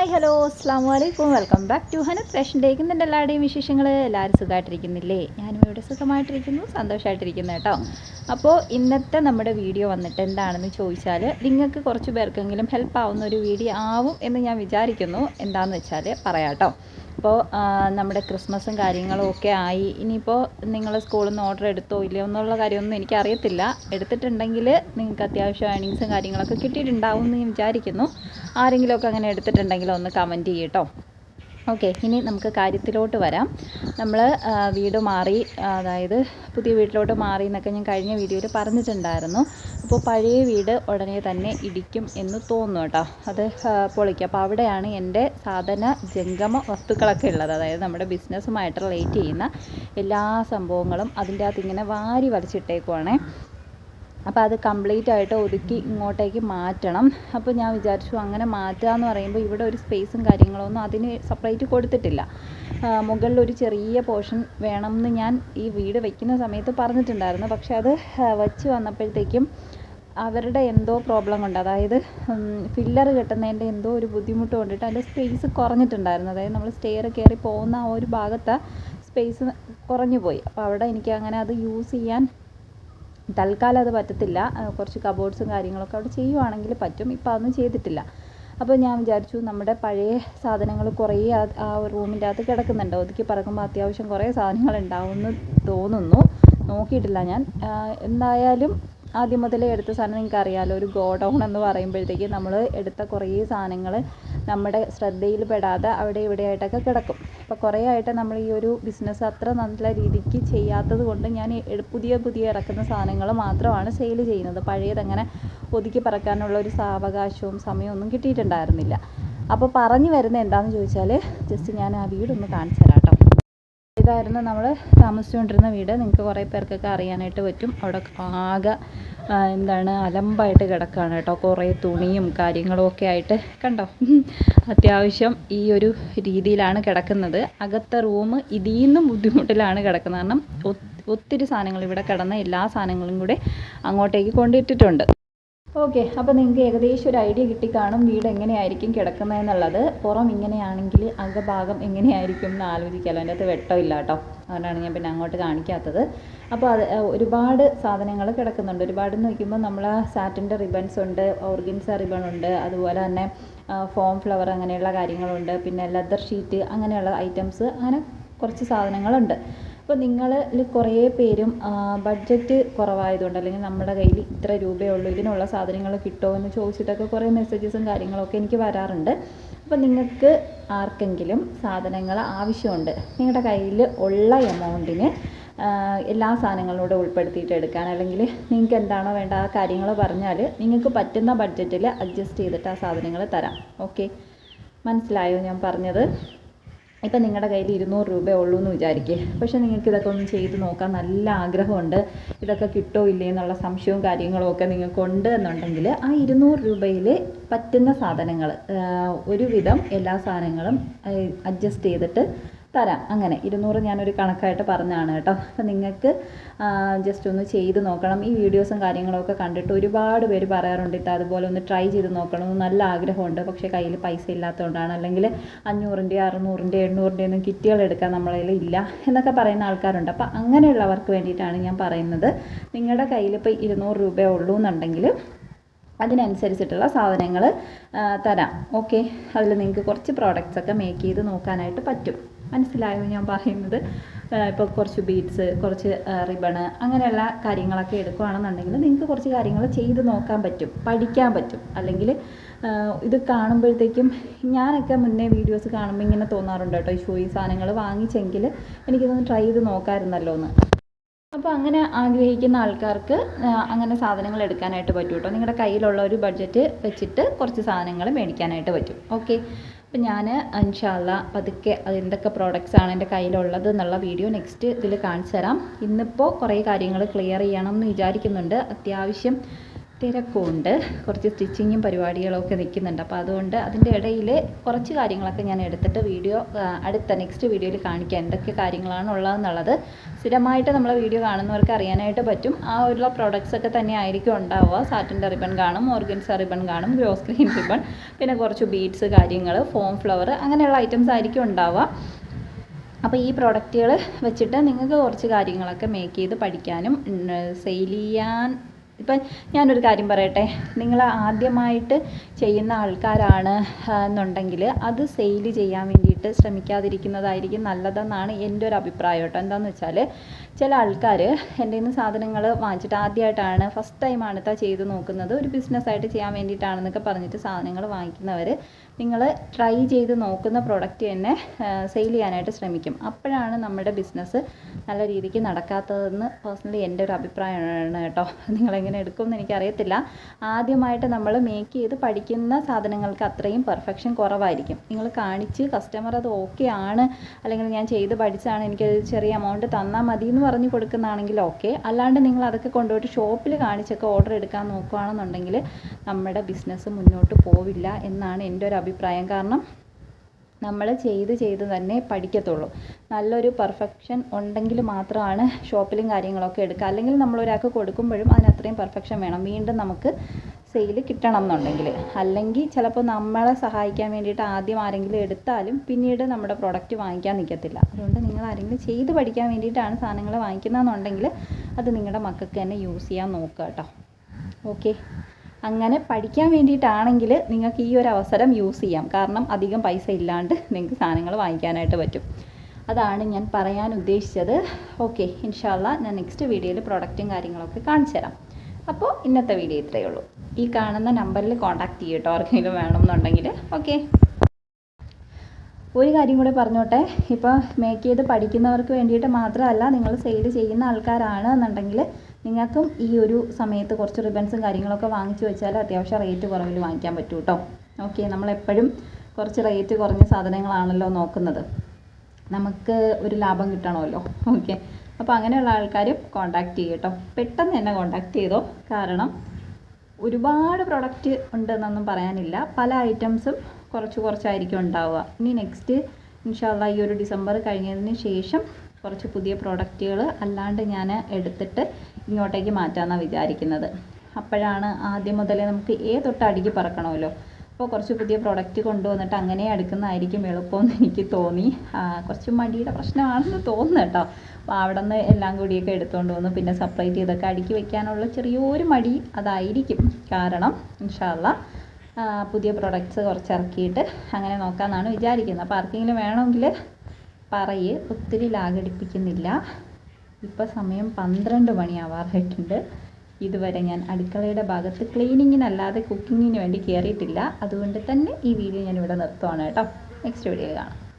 Hi hello അസ്സാം വലൈക്കും welcome back to ഹനു ഫ്രഷൻ ഡേക്ക് ഇന്നിന്റെ എല്ലാവരുടെയും വിശേഷങ്ങൾ എല്ലാവരും സുഖമായിട്ടിരിക്കുന്നില്ലേ? ഞാനും ഇവിടെ സുഖമായിട്ടിരിക്കുന്നു സന്തോഷമായിട്ടിരിക്കുന്നു കേട്ടോ. അപ്പോൾ ഇന്നത്തെ നമ്മുടെ വീഡിയോ വന്നിട്ട് എന്താണെന്ന് ചോദിച്ചാൽ നിങ്ങൾക്ക് കുറച്ച് പേർക്കെങ്കിലും ഹെൽപ്പ് ആവുന്ന ഒരു വീഡിയോ ആവും എന്ന് ഞാൻ വിചാരിക്കുന്നു. എന്താണെന്ന് വെച്ചാൽ പറയാം കേട്ടോ. നമ്മുടെ ക്രിസ്മസും കാര്യങ്ങളും ഒക്കെ ആയി. ഇനിയിപ്പോൾ നിങ്ങൾ സ്കൂളിൽ നിന്ന് ഓർഡർ എടുത്തോ ഇല്ലയോ എന്നുള്ള കാര്യമൊന്നും എനിക്കറിയത്തില്ല. എടുത്തിട്ടുണ്ടെങ്കിൽ നിങ്ങൾക്ക് അത്യാവശ്യം ഏണിങ്സും കാര്യങ്ങളൊക്കെ കിട്ടിയിട്ടുണ്ടാവും എന്ന് ഞാൻ വിചാരിക്കുന്നു. ആരെങ്കിലുമൊക്കെ അങ്ങനെ എടുത്തിട്ടുണ്ടെങ്കിൽ ഒന്ന് കമന്റ് ചെയ്യട്ടോ. ഓക്കെ ഇനി നമുക്ക് കാര്യത്തിലോട്ട് വരാം. നമ്മൾ വീട് മാറി അതായത് പുതിയ വീട്ടിലോട്ട് മാറി എന്നൊക്കെ ഞാൻ കഴിഞ്ഞ വീഡിയോയിൽ പറഞ്ഞിട്ടുണ്ടായിരുന്നു. അപ്പോൾ പഴയ വീട് ഉടനെ തന്നെ ഇടിക്കും എന്ന് തോന്നുന്നു കേട്ടോ. അത് പൊളിക്കും. അപ്പോൾ അവിടെയാണ് എന്റെ സാധന ജംഗമ വസ്തുക്കളൊക്കെ ഉള്ളത്. അതായത് നമ്മുടെ ബിസിനസ്സുമായിട്ട് റിലേറ്റ് ചെയ്യുന്ന എല്ലാ സംഭവങ്ങളും അതിന്റെ അകത്ത് ഇങ്ങനെ വാരി വലിച്ചിട്ടേക്കുവാണേ. അപ്പോൾ അത് കംപ്ലീറ്റ് ആയിട്ട് ഒതുക്കി ഇങ്ങോട്ടേക്ക് മാറ്റണം. അപ്പോൾ ഞാൻ വിചാരിച്ചു അങ്ങനെ മാറ്റുക എന്ന് പറയുമ്പോൾ ഇവിടെ ഒരു സ്പേസും കാര്യങ്ങളൊന്നും അതിന് സെപ്പറേറ്റ് കൊടുത്തിട്ടില്ല. മുകളിൽ ഒരു ചെറിയ പോർഷൻ വേണം എന്ന് ഞാൻ ഈ വീട് വയ്ക്കുന്ന സമയത്ത് പറഞ്ഞിട്ടുണ്ടായിരുന്നു. പക്ഷെ അത് വച്ച് വന്നപ്പോഴത്തേക്കും അവരുടെ എന്തോ പ്രോബ്ലം കൊണ്ട് അതായത് ഫില്ലർ കെട്ടുന്നതിന്റെ എന്തോ ഒരു ബുദ്ധിമുട്ട് കൊണ്ടിട്ട് അതിന്റെ സ്പേസ് കുറഞ്ഞിട്ടുണ്ടായിരുന്നു. അതായത് നമ്മൾ സ്റ്റെയർ കയറി പോകുന്ന ആ ഒരു ഭാഗത്ത് സ്പേസ് കുറഞ്ഞു പോയി അപ്പോൾ അവിടെ എനിക്ക് അങ്ങനെ അത് യൂസ് ചെയ്യാൻ തൽക്കാലം അത് പറ്റത്തില്ല. കുറച്ച് കബോർഡ്സും കാര്യങ്ങളൊക്കെ അവിടെ ചെയ്യുവാണെങ്കിൽ പറ്റും. ഇപ്പോൾ അതൊന്നും ചെയ്തിട്ടില്ല. അപ്പോൾ ഞാൻ വിചാരിച്ചു നമ്മുടെ പഴയ സാധനങ്ങൾ കുറേ ആ റൂമിന്റെ അകത്ത് കിടക്കുന്നുണ്ട്. ഒതുക്കി പറക്കുമ്പോൾ അത്യാവശ്യം കുറേ സാധനങ്ങൾ ഉണ്ടാവുമെന്ന് തോന്നുന്നു. നോക്കിയിട്ടില്ല ഞാൻ. എന്തായാലും ആദ്യം മുതലേ എടുത്ത സാധനം നിങ്ങൾക്ക് അറിയാമല്ലോ ഒരു ഗോഡൗൺ എന്ന് പറയുമ്പോഴത്തേക്ക് നമ്മൾ എടുത്ത കുറേ സാധനങ്ങൾ നമ്മുടെ ശ്രദ്ധയിൽ പെടാതെ അവിടെ ഇവിടെ ആയിട്ടൊക്കെ കിടക്കും. അപ്പോൾ കുറേ ആയിട്ട് നമ്മൾ ഈ ഒരു ബിസിനസ് അത്ര നല്ല രീതിക്ക് ചെയ്യാത്തത് കൊണ്ട് ഞാൻ പുതിയ പുതിയ ഇറക്കുന്ന സാധനങ്ങൾ മാത്രമാണ് സെയിൽ ചെയ്യുന്നത്. പഴയതങ്ങനെ ഒതുക്കി പറക്കാനുള്ള ഒരു സാവകാശവും സമയമൊന്നും കിട്ടിയിട്ടുണ്ടായിരുന്നില്ല. അപ്പോൾ പറഞ്ഞു വരുന്നത് എന്താണെന്ന് ചോദിച്ചാൽ ജസ്റ്റ് ഞാൻ ആ വീടൊന്ന് കാണിച്ചു തരാം കേട്ടോ ഇതായിരുന്നു നമ്മൾ താമസിച്ചുകൊണ്ടിരുന്ന വീട്. നിങ്ങൾക്ക് കുറേ പേർക്കൊക്കെ അറിയാനായിട്ട് പറ്റും. അവിടെ ആകെ എന്താണ് അലമ്പായിട്ട് കിടക്കുകയാണ് കേട്ടോ. കുറേ തുണിയും കാര്യങ്ങളും ഒക്കെ ആയിട്ട് കണ്ടോ? അത്യാവശ്യം ഈ ഒരു രീതിയിലാണ് കിടക്കുന്നത്. അകത്തെ റൂം ഇതിൽ നിന്നും ബുദ്ധിമുട്ടിലാണ് കിടക്കുന്നത്. കാരണം ഒത്തിരി സാധനങ്ങൾ ഇവിടെ കിടന്ന എല്ലാ സാധനങ്ങളും കൂടെ അങ്ങോട്ടേക്ക് കൊണ്ടിട്ടിട്ടുണ്ട് ഓക്കെ അപ്പോൾ നിങ്ങൾക്ക് ഏകദേശം ഒരു ഐഡിയ കിട്ടിക്കാണും വീട് എങ്ങനെയായിരിക്കും കിടക്കുന്നതെന്നുള്ളത് പുറം ഇങ്ങനെയാണെങ്കിൽ അകഭാഗം എങ്ങനെയായിരിക്കും എന്ന് ആലോചിക്കാമല്ലോ അതിന്റെ അകത്ത് വെട്ടമില്ല കേട്ടോ. അതുകൊണ്ടാണ് ഞാൻ പിന്നെ അങ്ങോട്ട് കാണിക്കാത്തത്. അപ്പോൾ അത് ഒരുപാട് സാധനങ്ങൾ കിടക്കുന്നുണ്ട്. ഒരുപാട് എന്ന് വയ്ക്കുമ്പോൾ നമ്മൾ സാറ്റിന്റെ റിബൺസ് ഉണ്ട് ഓർഗിൻസ റിബൺ ഉണ്ട് അതുപോലെ തന്നെ ഫോം ഫ്ലവർ അങ്ങനെയുള്ള കാര്യങ്ങളുണ്ട്. പിന്നെ ലെതർ ഷീറ്റ് അങ്ങനെയുള്ള ഐറ്റംസ് അങ്ങനെ കുറച്ച് സാധനങ്ങളുണ്ട്. അപ്പോൾ നിങ്ങളിൽ കുറേ പേരും ബഡ്ജറ്റ് കുറവായതുകൊണ്ട് അല്ലെങ്കിൽ നമ്മുടെ കയ്യിൽ ഇത്ര രൂപയേ ഉള്ളൂ ഇതിനുള്ള സാധനങ്ങൾ കിട്ടുമോ എന്ന് ചോദിച്ചിട്ടൊക്കെ കുറേ മെസ്സേജസും കാര്യങ്ങളൊക്കെ എനിക്ക് വരാറുണ്ട്. അപ്പം നിങ്ങൾക്ക് ആർക്കെങ്കിലും സാധനങ്ങൾ ആവശ്യമുണ്ട് നിങ്ങളുടെ കയ്യിൽ ഉള്ള എമൗണ്ടിന് എല്ലാ സാധനങ്ങളും കൂടെ ഉൾപ്പെടുത്തിയിട്ട് എടുക്കാൻ അല്ലെങ്കിൽ നിങ്ങൾക്ക് എന്താണോ വേണ്ട ആ കാര്യങ്ങൾ പറഞ്ഞാൽ നിങ്ങൾക്ക് പറ്റുന്ന ബഡ്ജറ്റിൽ അഡ്ജസ്റ്റ് ചെയ്തിട്ട് ആ സാധനങ്ങൾ തരാം. ഓക്കെ? മനസ്സിലായോ ഞാൻ പറഞ്ഞത്? ഇപ്പം നിങ്ങളുടെ കയ്യിൽ ഇരുന്നൂറ് രൂപയേ ഉള്ളൂ എന്ന് വിചാരിക്കുക പക്ഷേ നിങ്ങൾക്ക് ഇതൊക്കെ ഒന്ന് ചെയ്ത് നോക്കാൻ നല്ല ആഗ്രഹമുണ്ട്. ഇതൊക്കെ കിട്ടോ ഇല്ലേ എന്നുള്ള സംശയവും കാര്യങ്ങളും ഒക്കെ നിങ്ങൾക്കുണ്ട് എന്നുണ്ടെങ്കിൽ ആ ഇരുന്നൂറ് രൂപയിൽ പറ്റുന്ന സാധനങ്ങൾ ഒരുവിധം എല്ലാ സാധനങ്ങളും അഡ്ജസ്റ്റ് ചെയ്തിട്ട് തരാം. അങ്ങനെ ഇരുന്നൂറ് ഞാനൊരു കണക്കായിട്ട് പറഞ്ഞാണ് കേട്ടോ. അപ്പം നിങ്ങൾക്ക് ജസ്റ്റ് ഒന്ന് ചെയ്ത് നോക്കണം. ഈ വീഡിയോസും കാര്യങ്ങളൊക്കെ കണ്ടിട്ട് ഒരുപാട് പേര് പറയാറുണ്ട് ഇത് അതുപോലെ ഒന്ന് ട്രൈ ചെയ്ത് നോക്കണം. നല്ല ആഗ്രഹമുണ്ട്. പക്ഷേ കയ്യിൽ പൈസ ഇല്ലാത്തതുകൊണ്ടാണ്. അല്ലെങ്കിൽ അഞ്ഞൂറിന്റെ അറുന്നൂറിന്റെ എണ്ണൂറിന്റെ ഒന്നും കിറ്റുകൾ എടുക്കാൻ നമ്മളതിൽ ഇല്ല എന്നൊക്കെ പറയുന്ന ആൾക്കാരുണ്ട്. അപ്പോൾ അങ്ങനെയുള്ളവർക്ക് വേണ്ടിയിട്ടാണ് ഞാൻ പറയുന്നത്. നിങ്ങളുടെ കയ്യിൽ ഇപ്പോൾ ഇരുന്നൂറ് രൂപയേ ഉള്ളൂ എന്നുണ്ടെങ്കിൽ അതിനനുസരിച്ചിട്ടുള്ള സാധനങ്ങൾ തരാം. ഓക്കെ? അതിൽ നിങ്ങൾക്ക് കുറച്ച് പ്രോഡക്റ്റ്സ് ഒക്കെ മേക്ക് ചെയ്ത് നോക്കാനായിട്ട് പറ്റും. മനസ്സിലായോ ഞാൻ പറയുന്നത്? ഇപ്പോൾ കുറച്ച് ബീഡ്സ് കുറച്ച് റിബണ് അങ്ങനെയുള്ള കാര്യങ്ങളൊക്കെ എടുക്കുകയാണെന്നുണ്ടെങ്കിൽ നിങ്ങൾക്ക് കുറച്ച് കാര്യങ്ങൾ ചെയ്ത് നോക്കാൻ പറ്റും പഠിക്കാൻ പറ്റും. അല്ലെങ്കിൽ ഇത് കാണുമ്പോഴത്തേക്കും ഞാനൊക്കെ മുന്നേ വീഡിയോസ് കാണുമ്പോൾ ഇങ്ങനെ തോന്നാറുണ്ട് കേട്ടോ ഷോ ഈ സാധനങ്ങൾ വാങ്ങിച്ചെങ്കിൽ എനിക്കിതൊന്ന് ട്രൈ ചെയ്ത് നോക്കാമായിരുന്നല്ലോ എന്ന്. അപ്പോൾ അങ്ങനെ ആഗ്രഹിക്കുന്ന ആൾക്കാർക്ക് അങ്ങനെ സാധനങ്ങൾ എടുക്കാനായിട്ട് പറ്റും കേട്ടോ. നിങ്ങളുടെ കയ്യിലുള്ള ഒരു ബഡ്ജറ്റ് വെച്ചിട്ട് കുറച്ച് സാധനങ്ങൾ മേടിക്കാനായിട്ട് പറ്റും. ഓക്കെ അപ്പോൾ ഞാൻ ഇൻഷാല്ല പതുക്കെ എന്തൊക്കെ ആണ് എന്റെ കയ്യിലുള്ളത് എന്നുള്ള വീഡിയോ നെക്സ്റ്റ് ഇതിൽ കാണിച്ചു തരാം. ഇന്നിപ്പോൾ കുറേ കാര്യങ്ങൾ ക്ലിയർ ചെയ്യണം എന്ന് വിചാരിക്കുന്നുണ്ട്. അത്യാവശ്യം തിരക്കുണ്ട് കുറച്ച് സ്റ്റിച്ചിങ്ങും പരിപാടികളൊക്കെ നിൽക്കുന്നുണ്ട്. അപ്പോൾ അതുകൊണ്ട് അതിന്റെ ഇടയിൽ കുറച്ച് കാര്യങ്ങളൊക്കെ ഞാൻ എടുത്തിട്ട് വീഡിയോ അടുത്ത നെക്സ്റ്റ് വീഡിയോയിൽ കാണിക്കാം. എന്തൊക്കെ കാര്യങ്ങളാണ് ഉള്ളതെന്നുള്ളത്. സ്ഥിരമായിട്ട് നമ്മളെ വീഡിയോ കാണുന്നവർക്ക് അറിയാനായിട്ട് പറ്റും. ആ ഒരു പ്രോഡക്റ്റ്സ് ഒക്കെ തന്നെ ആയിരിക്കും ഉണ്ടാവുക. സാറ്റിന്റെ റിബൺ കാണും ഓർഗൻസ റിബൺ കാണും ഗ്രോസ് ക്രീൻ റിബൺ പിന്നെ കുറച്ച് ബീഡ്സ് കാര്യങ്ങൾ ഫോം ഫ്ലവർ അങ്ങനെയുള്ള ഐറ്റംസ് ആയിരിക്കും ഉണ്ടാവുക. അപ്പോൾ ഈ പ്രോഡക്റ്റുകൾ വെച്ചിട്ട് നിങ്ങൾക്ക് കുറച്ച് കാര്യങ്ങളൊക്കെ മേക്ക് ചെയ്ത് പഠിക്കാനും സെയിൽ ചെയ്യാൻ ഇപ്പം ഞാനൊരു കാര്യം പറയട്ടെ. നിങ്ങൾ ആദ്യമായിട്ട് ചെയ്യുന്ന ആൾക്കാരാണ് എന്നുണ്ടെങ്കിൽ അത് സെയിൽ ചെയ്യാൻ വേണ്ടിയിട്ട് ശ്രമിക്കാതിരിക്കുന്നതായിരിക്കും നല്ലതെന്നാണ് എന്റെ ഒരു അഭിപ്രായം കേട്ടോ. എന്താണെന്ന് വെച്ചാൽ ചില ആൾക്കാർ എന്റെ നിന്ന് സാധനങ്ങൾ വാങ്ങിച്ചിട്ട് ആദ്യമായിട്ടാണ് ഫസ്റ്റ് ടൈമാണ് ഇതാ ചെയ്ത് നോക്കുന്നത്. ഒരു ബിസിനസ്സായിട്ട് ചെയ്യാൻ വേണ്ടിയിട്ടാണെന്നൊക്കെ പറഞ്ഞിട്ട് സാധനങ്ങൾ വാങ്ങിക്കുന്നവർ നിങ്ങൾ ട്രൈ ചെയ്ത് നോക്കുന്ന പ്രോഡക്റ്റ് തന്നെ സെയിൽ ചെയ്യാനായിട്ട് ശ്രമിക്കും. അപ്പോഴാണ് നമ്മുടെ ബിസിനസ് നല്ല രീതിക്ക് നടക്കാത്തതെന്ന് പേഴ്സണലി എന്റെ ഒരു അഭിപ്രായമാണ് കേട്ടോ. നിങ്ങളെങ്ങനെ എടുക്കുമെന്ന് എനിക്കറിയത്തില്ല. ആദ്യമായിട്ട് നമ്മൾ മേക്ക് ചെയ്ത് പഠിക്കുന്ന സാധനങ്ങൾക്ക് അത്രയും പെർഫെക്ഷൻ കുറവായിരിക്കും. നിങ്ങൾ കാണിച്ച് കസ്റ്റമർ അത് ഓക്കെ ആണ് അല്ലെങ്കിൽ ഞാൻ ചെയ്ത് പഠിച്ചാണ് എനിക്ക് ചെറിയ എമൗണ്ട് തന്നാൽ മതി എന്ന് പറഞ്ഞ് കൊടുക്കുന്നതാണെങ്കിൽ ഓക്കെ അല്ലാണ്ട് നിങ്ങൾ അതൊക്കെ കൊണ്ടുപോയിട്ട് ഷോപ്പിൽ കാണിച്ചൊക്കെ ഓർഡർ എടുക്കാൻ നോക്കുകയാണെന്നുണ്ടെങ്കിൽ നമ്മുടെ ബിസിനസ് മുന്നോട്ട് പോവില്ല എന്നാണ് എന്റെ ഒരു അഭിപ്രായം കാരണം നമ്മൾ ചെയ്ത് ചെയ്ത് തന്നെ പഠിക്കത്തുള്ളൂ. നല്ലൊരു പെർഫെക്ഷൻ ഉണ്ടെങ്കിൽ മാത്രമാണ് ഷോപ്പിലും കാര്യങ്ങളൊക്കെ എടുക്കുക. അല്ലെങ്കിൽ നമ്മൾ ഒരാൾക്ക് കൊടുക്കുമ്പോഴും അതിന് അത്രയും പെർഫെക്ഷൻ വേണം. വീണ്ടും നമുക്ക് സെയിൽ കിട്ടണം എന്നുണ്ടെങ്കിൽ അല്ലെങ്കിൽ ചിലപ്പോൾ നമ്മളെ സഹായിക്കാൻ വേണ്ടിയിട്ട് ആദ്യം ആരെങ്കിലും എടുത്താലും പിന്നീട് നമ്മുടെ പ്രോഡക്റ്റ് വാങ്ങിക്കാൻ നിൽക്കത്തില്ല അതുകൊണ്ട് നിങ്ങൾ ആരെങ്കിലും ചെയ്ത് പഠിക്കാൻ വേണ്ടിയിട്ടാണ് സാധനങ്ങൾ വാങ്ങിക്കുന്നതെന്നുണ്ടെങ്കിൽ അത് നിങ്ങളുടെ മക്കൾക്ക് തന്നെ യൂസ് ചെയ്യാൻ നോക്കുക കേട്ടോ. ഓക്കെ അങ്ങനെ പഠിക്കാൻ വേണ്ടിയിട്ടാണെങ്കിൽ നിങ്ങൾക്ക് ഈ ഒരു അവസരം യൂസ് ചെയ്യാം. കാരണം അധികം പൈസ ഇല്ലാണ്ട് നിങ്ങൾക്ക് സാധനങ്ങൾ വാങ്ങിക്കാനായിട്ട് പറ്റും. അതാണ് ഞാൻ പറയാൻ ഉദ്ദേശിച്ചത്. ഓക്കെ ഇൻഷാല്ല ഞാൻ നെക്സ്റ്റ് വീഡിയോയിൽ പ്രോഡക്റ്റും കാര്യങ്ങളൊക്കെ കാണിച്ചു തരാം. അപ്പോൾ ഇന്നത്തെ വീഡിയോ ഇത്രയേ ഉള്ളൂ. ഈ കാണുന്ന നമ്പറിൽ കോൺടാക്ട് ചെയ്യട്ടോ ആർക്കെങ്കിലും വേണമെന്നുണ്ടെങ്കിൽ. ഓക്കെ ഒരു കാര്യം കൂടെ പറഞ്ഞോട്ടെ. ഇപ്പോൾ മേക്ക് ചെയ്ത് പഠിക്കുന്നവർക്ക് വേണ്ടിയിട്ട് മാത്രമല്ല നിങ്ങൾ സെയിൽ ചെയ്യുന്ന ആൾക്കാരാണ് എന്നുണ്ടെങ്കിൽ നിങ്ങൾക്കും ഈ ഒരു സമയത്ത് കുറച്ച് റിബൺസും കാര്യങ്ങളൊക്കെ വാങ്ങിച്ചു വെച്ചാൽ അത്യാവശ്യം റേറ്റ് കുറവിൽ വാങ്ങിക്കാൻ പറ്റും കേട്ടോ ഓക്കെ നമ്മളെപ്പോഴും കുറച്ച് റേറ്റ് കുറഞ്ഞ സാധനങ്ങളാണല്ലോ നോക്കുന്നത്. നമുക്ക് ഒരു ലാഭം കിട്ടണമല്ലോ. ഓക്കെ അപ്പോൾ അങ്ങനെയുള്ള ആൾക്കാരും കോണ്ടാക്ട് കേട്ടോ പെട്ടെന്ന് തന്നെ കോണ്ടാക്ട് ചെയ്തോ? കാരണം ഒരുപാട് പ്രൊഡക്റ്റ് ഉണ്ടെന്നൊന്നും പറയാനില്ല. പല ഐറ്റംസും കുറച്ച് കുറച്ചായിരിക്കും ഉണ്ടാവുക. ഇനി നെക്സ്റ്റ് ഇൻഷാല്ല ഈ ഒരു ഡിസംബർ കഴിഞ്ഞതിന് ശേഷം കുറച്ച് പുതിയ പ്രോഡക്റ്റുകൾ അല്ലാണ്ട് ഞാൻ എടുത്തിട്ട് ഇങ്ങോട്ടേക്ക് മാറ്റാമെന്നാണ് വിചാരിക്കുന്നത്. അപ്പോഴാണ് ആദ്യം മുതലേ നമുക്ക് ഏ തൊട്ട് അടിക്ക് പറക്കണമല്ലോ. അപ്പോൾ കുറച്ച് പുതിയ പ്രോഡക്റ്റ് കൊണ്ടുവന്നിട്ട് അങ്ങനെ എടുക്കുന്നതായിരിക്കും എളുപ്പമെന്ന് എനിക്ക് തോന്നി. കുറച്ച് മടിയുടെ പ്രശ്നമാണെന്ന് തോന്നുന്നു കേട്ടോ. അപ്പോൾ അവിടെ നിന്ന് എല്ലാം കൂടിയൊക്കെ എടുത്തുകൊണ്ട് വന്നു പിന്നെ സെപ്പറേറ്റ് ചെയ്തൊക്കെ അടുക്കി വെക്കാനുള്ള ചെറിയൊരു മടി അതായിരിക്കും. കാരണം ഇൻഷാല്ല പുതിയ പ്രൊഡക്ട്സ് കുറച്ച് ഇറക്കിയിട്ട് അങ്ങനെ നോക്കാമെന്നാണ് വിചാരിക്കുന്നത്. അപ്പോൾ ആർക്കെങ്കിലും വേണമെങ്കിൽ പറയ് ഒത്തിരി ലാഗടിപ്പിക്കുന്നില്ല ഇപ്പോൾ സമയം പന്ത്രണ്ട് മണിയാവാറായിട്ടുണ്ട് ഇതുവരെ ഞാൻ അടുക്കളയുടെ ഭാഗത്ത് ക്ലീനിങ്ങിനല്ലാതെ കുക്കിങ്ങിന് വേണ്ടി കയറിയിട്ടില്ല അതുകൊണ്ട് തന്നെ ഈ വീഡിയോ ഞാൻ ഇവിടെ നിർത്തുവാണ് കേട്ടോ. നെക്സ്റ്റ് വീഡിയോയിൽ കാണാം.